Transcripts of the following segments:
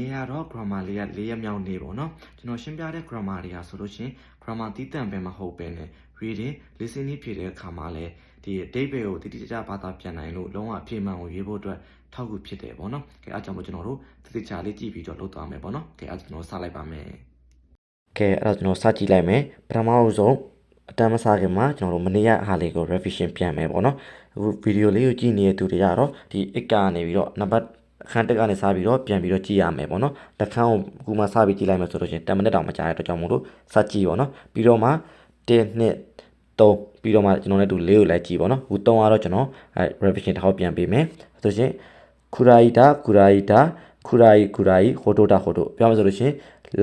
နေ့ကတော့ grammar လေးက၄ရက်မြောက်နေ့ပေါ့နော်ကျွန်တော်ရှင်းပြတဲ့ grammar တွေဟာဆိုလို့ရှရင် grammar တီးတန့်ပဲမဟုတ်ပဲနဲ့ reading listening ဖြည့်တဲ့အခါမှာလည်းဒီအတိတ်ပဲကိုတတိတကျဘာသာပြန်နိုင်လို့လုံးဝအပြည့်မှန်ကိုရေးဖို့အတွက်ထောက်ကူဖြစ်တယ်ပေါ့နော်ကဲအားကြောင့်မို့ကျွန်တော်တို့တတိချာလေးကြည့်ပြီးတော့လုပ်သွားမယ်ပေါ့နော်ကဲအားကျွန်တော်စလိုက်ပါမယ်ကဲအဲ့တော့ကျွန်တော်စကြည့်လိုက်မယ်ပထမဆုံးအတမ်းမစားခင်မှာကျွန်တော်တို့မနေ့ကအားလေးကို revision ပြန်မယ်ပေါ့နော်အခုဗီဒီယိုလေးကိုကြည့်နေတဲ့သူတွေကတော့ဒီ x ကနေပြီးတော့နံပါတ် အခန်းတက်ကနေစပြီးတော့ပြန်ပြီးတော့ကြည့်ရမယ်ပေါ့နော်လက်ခန်းကိုအခုမှစပြီးကြည့်လိုက်မယ်ဆိုတော့ရှင်10မိနစ်တောင်မကြာတဲ့အတွက်ကြောင့်မို့လို့စကြည့်ပေါ့နော်ပြီးတော့မှ1 2 3ပြီးတော့မှကျွန်တော်လည်းတူ၄ကိုလိုက်ကြည့်ပေါ့နော်အခု3ကတော့ကျွန်တော်အဲ revision တစ်ခေါက်ပြန်ပေးမယ်ဆိုရှင်ခူရာယီတာခူရာယီတာခူရာယီခူရာယီဟိုတိုတာဟိုတိုပြောမှဆိုလို့ရှင်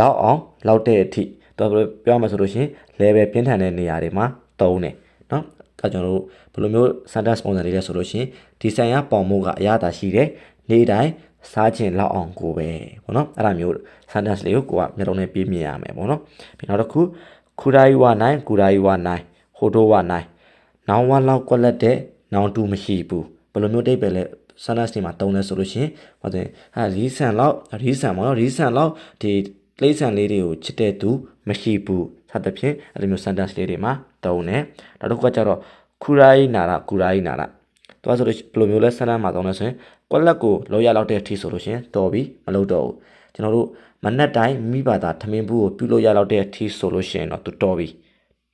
လောက်အောင်လောက်တဲ့အထိတော့ပြောမှဆိုလို့ရှင် level ပြင်းထန်တဲ့နေရာတွေမှာတုံးတယ်နော်ဒါကျွန်တော်တို့ဘယ်လိုမျိုး sentence sponsor လေးလဲဆိုလို့ရှင်ဒီဆိုင်ရပေါင်မို့ကအရသာရှိတယ် နေ့တိုင်းစားခြင်းလောက်အောင်ကိုပဲပေါ့နော်အဲ့ဒါမျိုး sentence လေးကိုကိုကမျက်လုံးနဲ့ပြည့်မြင်ရမယ်ပေါ့နော်ပြီးနောက်တစ်ခုခူရာယီဝနိုင်ခူရာယီဝနိုင်ဟိုတိုဝနိုင်နောင်ဝလောက်ကွက်လက်တဲ့နောင်တူမရှိဘူးဘယ်လိုမျိုးတိတ်ပဲလဲ sentence တွေမှာတုံးလဲဆိုလို့ရှိရင်ဟောတဲ့ဟာရီဆန်လောက်ရီဆန်ပေါ့နော်ရီဆန်လောက်ဒီလိမ့်ဆန်လေးတွေကိုချစ်တဲ့သူမရှိဘူးစသဖြင့်အဲ့လိုမျိုး sentence လေးတွေမှာတုံးတယ်နောက်တစ်ခုကကျတော့ခူရာယီနာရခူရာယီနာရ သူကဆိုလို့ဘယ်လိုမျိုးလဲ sentence မှာတုံးလဲဆိုရင်ကွက်လက်ကိုလောက်ရလောက်တဲ့အထိဆိုလို့ရှိရင်တော်ပြီမလုပ်တော့ဘူးကျွန်တော်တို့မနက်တိုင်းမိဘသားထမင်းဘူးကိုပြုလို့ရလောက်တဲ့အထိဆိုလို့ရှိရင်တော့သူတော်ပြီ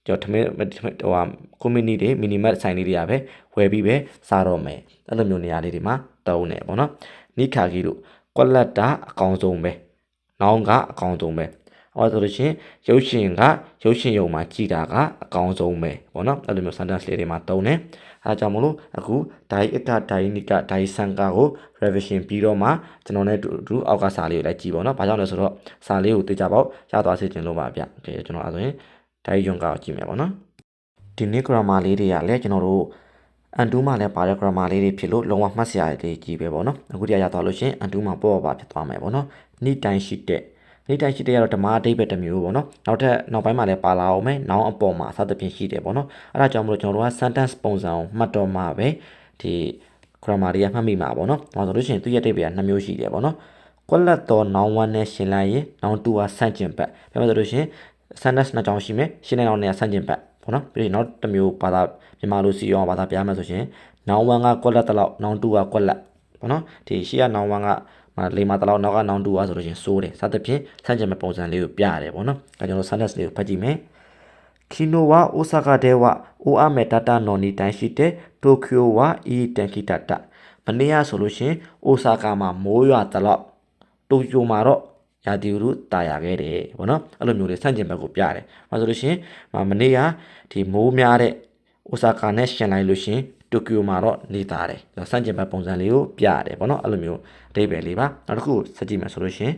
ကျွန်တော်ထမင်းဟိုဟာကွန်မြူနီတွေမီနီမတ်ဆိုင်လေးတွေကပဲဝယ်ပြီးပဲစားတော့မယ်အဲ့လိုမျိုးနေရာလေးတွေမှာတုံးနေပေါ့နော်နိခါကြီးတို့ကွက်လက်တာအကောင်ဆုံးပဲနောင်ကအကောင်ဆုံးပဲ ။အော်ဆိုလို့ရှိရင်ရုပ်ရှင်ကရုပ်ရှင်ရုံမှာကြည်တာကအကောင်းဆုံးပဲပေါ့နော်။အဲ့လိုမျိုး sentence လေးတွေမှာတုံးတယ်။အားကြောင့်မလို့အခုဒိုင်အကဒိုင်နိကဒိုင်ဆန်ကာကို revision ပြီးတော့မှကျွန်တော်နဲ့အတူအောက်ကစာလေးကိုလည်းကြည်ပေါ့နော်။ဘာကြောင့်လဲဆိုတော့စာလေးကိုတေချာပေါက်ရသွားစေခြင်းလို့ပါဗျ။ Okay ကျွန်တော်အဲဆိုရင်ဒိုင်ယွန်ကာကိုကြည်မယ်ပေါ့နော်။ဒီနေ့ grammar လေးတွေကလည်းကျွန်တော်တို့အန်တူးမှလည်းပါတဲ့ grammar လေးတွေဖြစ်လို့လုံးဝမှတ်စရာတွေကြီးပဲပေါ့နော်အခုတရားရသွားလို့ရှင်အန်တူးမှပေါ့ပါဖြစ်သွားမယ်ပေါ့နော်နေ့တိုင်းရှိတဲ့ နေ့တိုင်းရှိတဲ့ကတော့ဓမ္မအဓိပ္ပာယ်တစ်မျိုးပေါ့နော်နောက်ထပ်နောက်ပိုင်းမှာလည်းပါလာအောင်မယ်နောင်အပေါ်မှာအစသဖြင့်ရှိတယ်ပေါ့နော်အဲဒါကြောင့်မလို့ကျွန်တော်တို့က sentence ပုံစံကိုမှတ်တော့မှပဲဒီ grammar တွေကမှတ်မိမှာပေါ့နော်။ဒါဆိုလို့ရှိရင်သူ့ရဲ့အဓိပ္ပာယ်ကနှစ်မျိုးရှိတယ်ပေါ့နော်။ကွက်လက်တော်နောင်ဝမ်းနဲ့ရှင်လိုက်ရင်နောင်တူဟာဆန့်ကျင်ဘက်။ပြောမှဆိုလို့ရှိရင် sentence နှစ်ကြောင်းရှိမယ်။ရှင်တဲ့နောင်နဲ့ဆန့်ကျင်ဘက်ပေါ့နော်။ပြီးရင်နောက်တစ်မျိုးဘာသာမြန်မာလိုစီအောင်ဘာသာပြရမယ်ဆိုရှင်နောင်ဝမ်းကကွက်လက်တလောက်နောင်တူဟာကွက်လက်ပေါ့နော်။ဒီရှေ့ကနောင်ဝမ်းကမ လေမာတလောက်နောက်ကနောင်တူပါဆိုလို့ရှိရင်စိုးတယ်စသဖြင့်ဆန့်ကျင်မဲ့ပုံစံလေးကိုပြရတယ်ပေါ့နော်အဲကျွန်တော် sentence လေးကိုဖတ်ကြည့်မယ် Kino wa Osaka de wa Oame data no ni dan shite Tokyo wa Iitenki data မနေ့ကဆိုလို့ရှင်အိုဆာကာမှာမိုးရွာတလောက်တိုကျိုမှာတော့ရာသီဥတုတာယာခဲ့တယ်ပေါ့နော်အဲ့လိုမျိုးတွေဆန့်ကျင်ဘက်ကိုပြတယ်။ဒါဆိုလို့ရှင်မနေ့ကဒီမိုးများတဲ့အိုဆာကာနဲ့ရှင်လိုက်လို့ရှင် တိုကျိုမှာတော့နေသားတယ်။ဆန့်ကျင်ဘက်ပုံစံလေးကိုပြရတယ်ပေါ့နော်အဲ့လိုမျိုးအတိပ္ပယ်လေးပါ။နောက်တစ်ခုစကြည့်မယ်ဆိုလို့ရှိရင်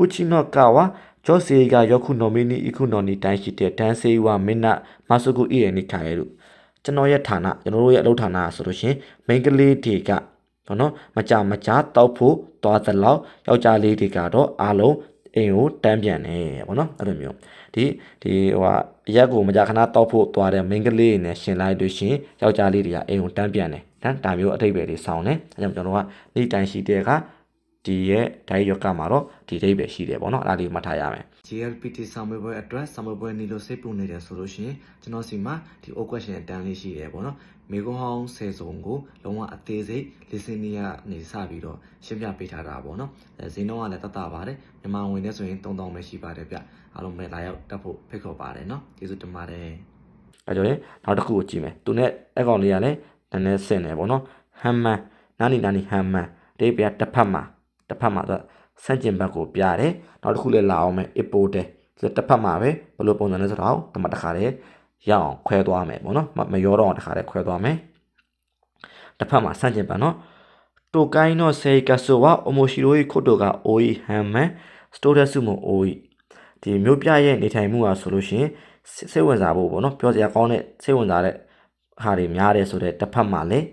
Uchino Kawa ကျော်စီကယောခုနော်မီနီအီခုနော်နီတိုင်းရှိတဲ့ဒန်ဆေးဝါမင်းနမဆုကုအေရနီခါရဲလို့ကျွန်တော်ရဲ့ဌာနကျွန်တော်တို့ရဲ့အလုပ်ဌာနဆိုလို့ရှင်မိန်းကလေးတွေကနော်မကြမကြတောက်ဖို့သွားသလောက်ယောက်ျားလေးတွေကတော့အားလုံး အိမ်ကိုတန်းပြန်နေဘောနော်အဲ့လိုမျိုးဒီဒီဟိုဟာရက်ကိုမကြခဏတောက်ဖို့သွားတဲ့မိန်းကလေးနဲ့ရှင်လိုက်လို့ရှင်ယောက်ျားလေးတွေကအိမ်ကိုတန်းပြန်နေနော်ဒါမျိုးအထိပ္ပယ်တွေဆောင်းတယ်အဲကြောင့်ကျွန်တော်ကနေ့တိုင်းရှိတဲ့က ဒီရဲ့ဓာတ်ရောက်ကမှာတော့ဒီဒိတ်ပဲရှိတယ်ပေါ့နော်အဲ့ဒါလေးမှတ်ထားရမယ် GLPT စာမေးပွဲအတွက်စာမေးပွဲနေလို့စိတ်ပူနေတယ်ဆိုလို့ရှိရင်ကျွန်တော်စီမှာဒီ O question အတန်းလေးရှိတယ်ပေါ့နော်မိကုံးဟောင်းဆယ်စုံကိုလုံးဝအသေးစိတ် listening ကနေစပြီးတော့ရှင်းပြပေးထားတာပေါ့နော်အဲဈေးနှုန်းကလည်းတတ်တာပါတယ်မြန်မာငွေနဲ့ဆိုရင်3000ပဲရှိပါတယ်ဗျအားလုံးပဲလာရောက်တက်ဖို့ဖိတ်ခေါ်ပါတယ်နော်ကျေးဇူးတင်ပါတယ်အဲကြောင့်နောက်တစ်ခုကိုကြည့်မယ်သူနဲ့အကောင်လေးကလည်းနည်းနည်းဆင်တယ်ပေါ့နော်ဟမ်မန်နာနီနာနီဟမ်မန်ဒီပြတစ်ဖက်မှာ တစ်ဖက်မှာသူကဆန့်ကျင်ဘက်ကိုပြတယ်နောက်တစ်ခုလည်းလာအောင်မယ် importer ဆိုတော့တစ်ဖက်မှာပဲဘယ်လိုပုံစံလဲဆိုတော့ဒီမှာတစ်ခါလေရအောင်ခွဲသွားမယ်ပေါ့နော်မရောတော့အောင်တစ်ခါလေခွဲသွားမယ်တစ်ဖက်မှာဆန့်ကျင်ဘက်နော်တိုကိုင်းတော့ဆေကဆိုဝါအမိုရှိရိုကိုတိုကအိုအီဟမ်မန်စတိုဒက်ဆုမအိုအီဒီမြို့ပြရဲ့နေထိုင်မှုဟာဆိုလို့ရှိရင်စိတ်ဝင်စားဖို့ပေါ့နော်ပြောစရာကောင်းတဲ့စိတ်ဝင်စားတဲ့ဟာတွေများတယ်ဆိုတော့တစ်ဖက်မှာလည်း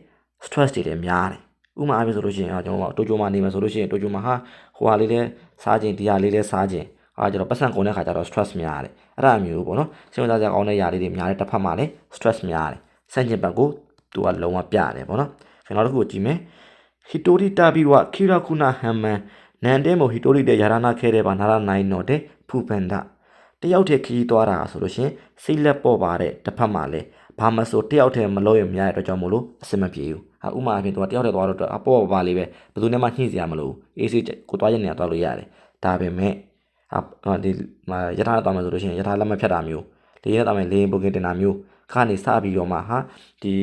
stress တွေလည်းများတယ် ဥမာအားဖြင့်ဆိုလို့ရှိရင်ကျွန်တော်တို့တိုကျိုမှာနေမှာဆိုလို့ရှိရင်တိုကျိုမှာဟာဟိုဟာလေးလဲစားခြင်းဒီဟာလေးလဲစားခြင်းအာကျွန်တော်ပတ်စံကုန်တဲ့ခါကျတော့ stress များတယ်အဲ့ဒါမျိုးပေါ့နော်စဉ်းစားကြကောင်းတဲ့ຢာလေးတွေများတယ်တစ်ဖက်မှာလဲ stress များတယ်ဆန့်ကျင်ဘက်ကိုသူကလုံးဝပြတယ်ပေါ့နော်ကျွန်တော်တို့ကိုကြည့်မယ်ဟီတိုရီတာဘီဝခိရာခုနာဟမ်မန်နန်တဲမိုဟီတိုရီတဲ့ယာရနာခဲတဲ့ပါနာရနိုင်တော့တဲ့ဖူပန်ဒတယောက်တည်းခရီးသွားတာဆိုလို့ရှင်စိတ်လက်ပေါ်ပါတဲ့တစ်ဖက်မှာလဲဘာမဆိုတယောက်တည်းမလို့ရမရတဲ့အတွက်ကြောင့်မို့လို့အစမပြေဘူးဟာ ဥမာအပြင်သူကတယောက်တည်းသွားတော့အပေါ်ပါလေးပဲဘယ်သူနဲ့မှညှိစရာမလိုဘူးအေးစေးကိုသွားရနေရသွားလို့ရတယ်ဒါပေမဲ့ဟာဒီရထားသွားမှဆိုလို့ရှင်ရထားလက်မဖြတ်တာမျိုးလေရင်သွားမှလေရင်ပုတ်ကင်တင်တာမျိုးခါနေစပြီးတော့မှဟာဒီ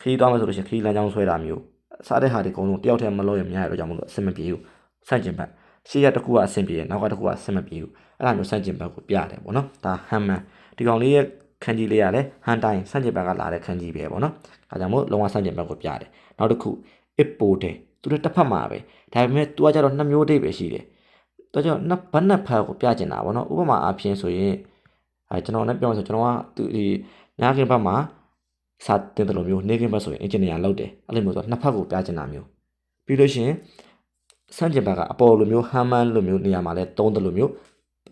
ခရီးသွားမှဆိုလို့ရှင်ခရီးလမ်းကြောင်းဆွဲတာမျိုးစားတဲ့ဟာတွေအကုန်လုံးတယောက်တည်းမလို့ရမရတဲ့အတွက်ကြောင့်မို့လို့အစမပြေဘူးဆန့်ကျင်ဘက်ရှေ့ရတစ်ခုကအဆင်ပြေတယ်နောက်ကတစ်ခုကအဆင်မပြေဘူးအဲ့ဒါမျိုးဆန့်ကျင်ဘက်ကိုပြတယ်ပေါ့နော်ဒါဟမ်မန်ဒီကောင်လေးရဲ့ ခန်းကြီးလေးကလည်းဟန်တိုင်းဆန့်ကျင်ဘက်ကလာတဲ့ခန်းကြီးပဲပေါ့နော်ဒါကြောင့်မို့လုံးဝဆန့်ကျင်ဘက်ကိုပြတယ်နောက်တစ်ခုအစ်ပိုတယ်သူတို့တစ်ဖက်မှာပဲဒါပေမဲ့သူကကြတော့နှစ်မျိုးအဓိပ္ပာယ်ရှိတယ်သူကကြတော့နှစ်ဘက်နှစ်ဖက်ကိုပြကျင်တာပေါ့နော်ဥပမာအားဖြင့်ဆိုရင်အဲကျွန်တော်လည်းပြောမှဆိုကျွန်တော်ကသူဒီညာခင်ဘက်မှာစာတင်တယ်လို့မျိုးနေခင်ဘက်ဆိုရင်အင်ဂျင်နီယာလုပ်တယ်အဲ့လိုမျိုးဆိုနှစ်ဖက်ကိုပြကျင်တာမျိုးပြီးလို့ရှိရင်ဆန့်ကျင်ဘက်ကအပေါ်လိုမျိုးဟမ်မန်လိုမျိုးနေရာမှာလည်းတုံးတယ်လို့မျိုး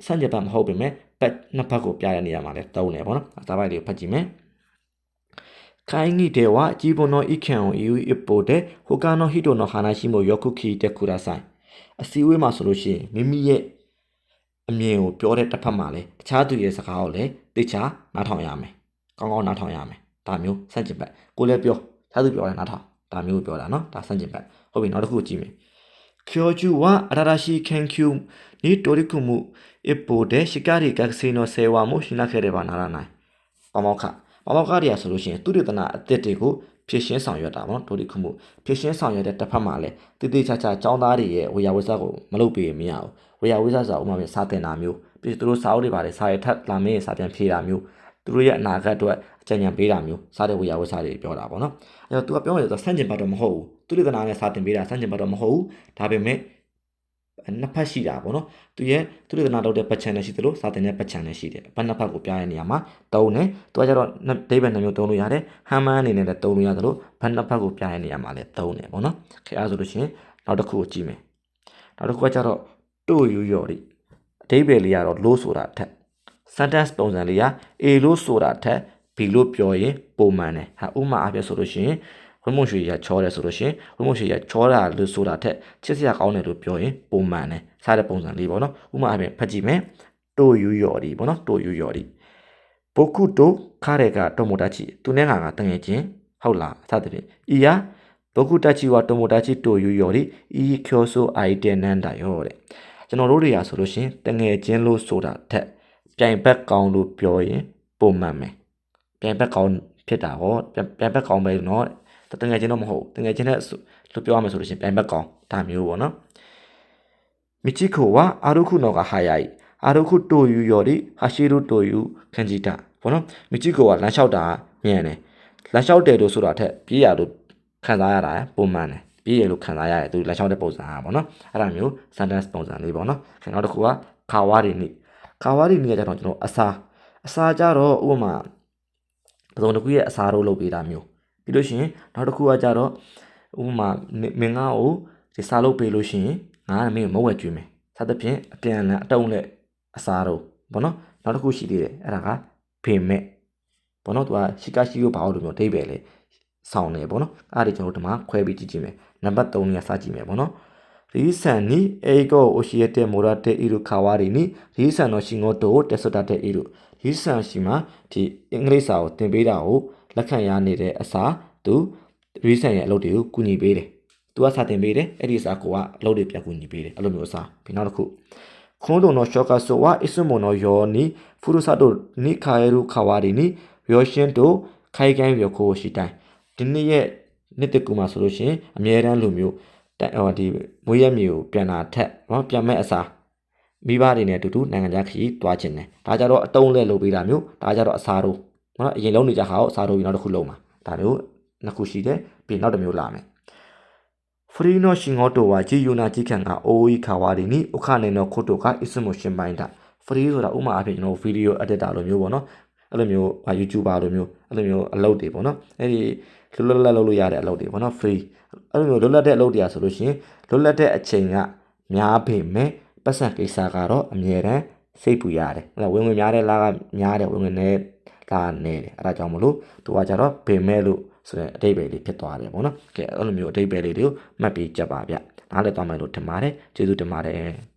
ဆန့်ကျင်ဘက်မဟုတ်ပေမဲ့ဘက်နှစ်ဘက်ကိုပြတဲ့နေရာမှာလည်းတုံးတယ်ပေါ့နော်။ဒါပိုက်လေးကိုဖတ်ကြည့်မယ်။ခိုင်းငိတဲ့ဝအကြည့်ပေါ်သောဤခံကိုဤအပေါ်တဲ့ဟိုကနောဟီတိုနောဟာနာရှိမိုယောကုခီတဲ့ကူရာဆိုင်အစည်းအဝေးမှာဆိုလို့ရှိရင်မိမိရဲ့အမြင်ကိုပြောတဲ့တစ်ဖက်မှာလည်းတခြားသူရဲ့စကားကိုလည်းသိချာနားထောင်ရမယ်။ကောင်းကောင်းနားထောင်ရမယ်။ဒါမျိုးစန့်ကျင်ဘက်ကိုလည်းပြောတခြားသူပြောတယ်နားထောင်။ဒါမျိုးပြောတာနော်။ဒါစန့်ကျင်ဘက်ဟုတ်ပြီနောက်တစ်ခုကြည့်မယ်။ ချောကျူဝအရာရာရှိခင်ကျူနီတိုရီကုမှုအပိုတဲ့ရှီကာရီကက်ဆီနိုဆေဝါမှုရှင်လာခဲ့တဲ့ပါနာရနိုင်ပမောခပမောခရီယာဆိုလို့ရှိရင်သူတေသနာအသစ်တွေကိုဖြည့်ရှင်းဆောင်ရွက်တာပေါ့နော်ဒိုရီခုမှုဖြည့်ရှင်းဆောင်ရွက်တဲ့တစ်ဖက်မှာလည်းတိတိကျကျចောင်းသားတွေရဲ့ဝေယဝိဇ္ဇကိုမလုပ်ပေးရင်မရဘူးဝေယဝိဇ္ဇဆိုတာဥပမာပြန်စာတင်တာမျိုးပြီးသူတို့စာအုပ်တွေပါတယ်စာရထပ်လာမင်းရဲ့စာပြန်ဖြေတာမျိုး သူတို့ရဲ့အနာဂတ်အတွက်အကြံဉာဏ်ပေးတာမျိုးစတဲ့ဝေယဝိဇ္ဇတွေပြောတာပေါ့နော်အဲတော့ तू ကပြောနေတော့ဆန့်ကျင်ဘက်တော့မဟုတ်ဘူးသူတေသနာနဲ့စာတင်ပေးတာဆန့်ကျင်ဘက်တော့မဟုတ်ဘူးဒါပေမဲ့နှစ်ဖက်ရှိတာပေါ့နော်သူရဲ့သူတေသနာလုပ်တဲ့ပတ်ချန်လည်းရှိသလိုစာတင်တဲ့ပတ်ချန်လည်းရှိတယ်ဘက်နှစ်ဖက်ကိုပြရတဲ့နေရာမှာတုံးတယ်သူကကျတော့ဒိဗ္ဗံနှမျိုးတုံးလို့ရတယ်ဟမ်မန်အနေနဲ့လည်းတုံးလို့ရသလိုဘက်နှစ်ဖက်ကိုပြရတဲ့နေရာမှာလည်းတုံးတယ်ပေါ့နော်ခဲအားဆိုလို့ရှိရင်နောက်တစ်ခုကိုကြည့်မယ်နောက်တစ်ခုကကျတော့တို့ယူရော်ဒီအဓိပ္ပာယ်လေးကတော့လို့ဆိုတာထက် sentence ပုံစံလေးက A လို့ဆိုတာထက် B လို့ပြောရင်ပုံမှန်တယ်ဟာဥမာအားဖြင့်ဆိုလို့ရှိရင်ဝင်းမွန်ရွှေရချောတယ်ဆိုလို့ရှိရင်ဝင်းမွန်ရွှေရချောတာလို့ဆိုတာထက်ချစ်စရာကောင်းတယ်လို့ပြောရင်ပုံမှန်တယ်စားတဲ့ပုံစံလေးပေါ့နော်ဥမာအားဖြင့်ဖတ်ကြည့်မယ်တိုယူယော်ဒီပေါ့နော်တိုယူယော်ဒီဘိုကုတိုခါရကတိုမိုတာချီသူနဲ့ငါကတငယ်ချင်းဟုတ်လားအစသဖြင့်ဤယာဘိုကုတချီဝတိုမိုတာချီတိုယူယော်ဒီဤကျိုဆိုအိုင်တန်နန်တာယောတဲ့ကျွန်တော်တို့တွေကဆိုလို့ရှိရင်တငယ်ချင်းလို့ဆိုတာထက် ပြိုင်ဘက်ကောင်းလို့ပြောရင်ပုံမှန်မယ်ပြိုင်ဘက်ကောင်းဖြစ်တာဟောပြိုင်ဘက်ကောင်းပဲเนาะတငယ်ချင်းတော့မဟုတ်တငယ်ချင်းနဲ့လို့ပြောရမယ်ဆိုလို့ရှိရင်ပြိုင်ဘက်ကောင်းဒါမျိုးပေါ့နော်မီချီကိုဝါအာရုခုနောကဟာယိုင်အာရုခုတိုယူယော်ဒီဟာရှီရုတိုယူခန်ဂျီတာဘောနော်မီချီကိုဝါလမ်းလျှောက်တာမြန်တယ်လမ်းလျှောက်တယ်လို့ဆိုတာထက်ပြေးရလို့ခံစားရတာပုံမှန်တယ်ပြေးရလို့ခံစားရတယ်သူလမ်းလျှောက်တဲ့ပုံစံအားပေါ့နော်အဲ့ဒါမျိုး sentence ပုံစံလေးပေါ့နော်နောက်တစ်ခုကခါဝါရီနိ ခါဝါရီနိကကြတော့ကျွန်တော်အစာအစာကြတော့ဥပမာပစုံတစ်ခုရဲ့အစာတို့လုပ်ပေးတာမျိုးပြီးလို့ရှိရင်နောက်တစ်ခုကကြတော့ဥပမာမင်းငါ့ကိုဒီစာလုပ်ပေးလို့ရှိရင်ငါကမင်းကိုမဝက်ကျွေးမယ်စသဖြင့်အပြန်အလှန်အတုံးနဲ့အစားတော့ဘောနော်နောက်တစ်ခုရှိသေးတယ်အဲ့ဒါကဖေမဲ့ဘောနော်သူကရှီကာရှိကိုဘာလို့လို့မျိုးအဓိပ္ပာယ်လေဆောင်းနေဘောနော်အဲ့ဒါကျွန်တော်တို့ဒီမှာခွဲပြီးကြည့်ကြည့်မယ်နံပါတ်3နေရာစကြည့်မယ်ဘောနော် 리산이 에이거 오시에테 모라테 이루 카와리니 리산노 싱고토 테소타테 이루 리산 시마 디 잉글리시 사오 သင်ပေးတာကိုလက်ခံရနေတဲ့အစားသူရီဆန်ရဲ့အလုပ်တွေကိုကူညီပေးတယ်။ तू ကစာတင်ပေးတယ်။အဲ့ဒီအစားကိုကအလုပ်တွေပြန်ကူညီပေးတယ်။အဲ့လိုမျိုးအစား။ပြီးနောက်တစ်ခုခွန်တော်နော်ရှော့ကာဆိုဝါအစ်မွန်နော်ယောနီဖူရူဆာတိုနိခါယရုခါဝါရီနီယောရှင်တိုခိုင်ကန်ယောကိုရှိတိုင်းဒီနေ့ရဲ့နှစ်တကူမှာဆိုလို့ရှင်အမြဲတမ်းလိုမျိုး တက်အော်ဒီမွေးရမြေကိုပြန်လာထက်နော်ပြန်မဲ့အစားမိဘတွေနဲ့အတူတူနိုင်ငံခြားခရီးသွားခြင်းနဲ့ဒါကြတော့အတုံးလဲလုပ်ပေးတာမျိုးဒါကြတော့အစားတို့နော်အရင်လုံးနေကြခါကိုအစားတို့ပြီးနောက်တစ်ခုလုံးမှာဒါမျိုးနှစ်ခုရှိတယ်ပြီးနောက်တစ်မျိုးလာမယ်ဖရီနိုရှင်ဟောတိုဝါဂျီယူနာဂျီကန်ကအိုအီခါဝါဒီနီဥခနေနောခိုတိုကအစ်စမိုရှင်ပိုင်းတာဖရီဆိုတာဥမာအဖြစ်ကျွန်တော်ဗီဒီယိုအက်ဒစ်တာလိုမျိုးပေါ့နော်အဲ့လိုမျိုး YouTuber လိုမျိုးအဲ့လိုမျိုးအလုပ်တွေပေါ့နော်အဲ့ဒီလွတ်လွတ်လပ်လုပ်လို့ရတဲ့အလုပ်တွေပေါ့နော် free အဲ့လိုမျိုးလွတ်လပ်တဲ့အလုပ်တွေကဆိုလို့ရှိရင်လွတ်လပ်တဲ့အချိန်ကများပေမဲ့ပတ်စံကိစ္စကတော့အမြဲတမ်းစိတ်ပူရတယ်။အဲ့ဒါဝင်ဝင်များတဲ့လားကများတယ်ဝင်ဝင်နဲ့လားနေတယ်။အဲ့ဒါကြောင့်မလို့သူကကြတော့ပေမဲ့လို့ဆိုတဲ့အတိတ်ပဲလေးဖြစ်သွားတယ်ပေါ့နော်ကဲအဲ့လိုမျိုးအတိတ်ပဲလေးတွေကိုမှတ်ပြီးကြပါဗျနားလည်သွားမယ်လို့ထင်ပါတယ်ကျေးဇူးတင်ပါတယ်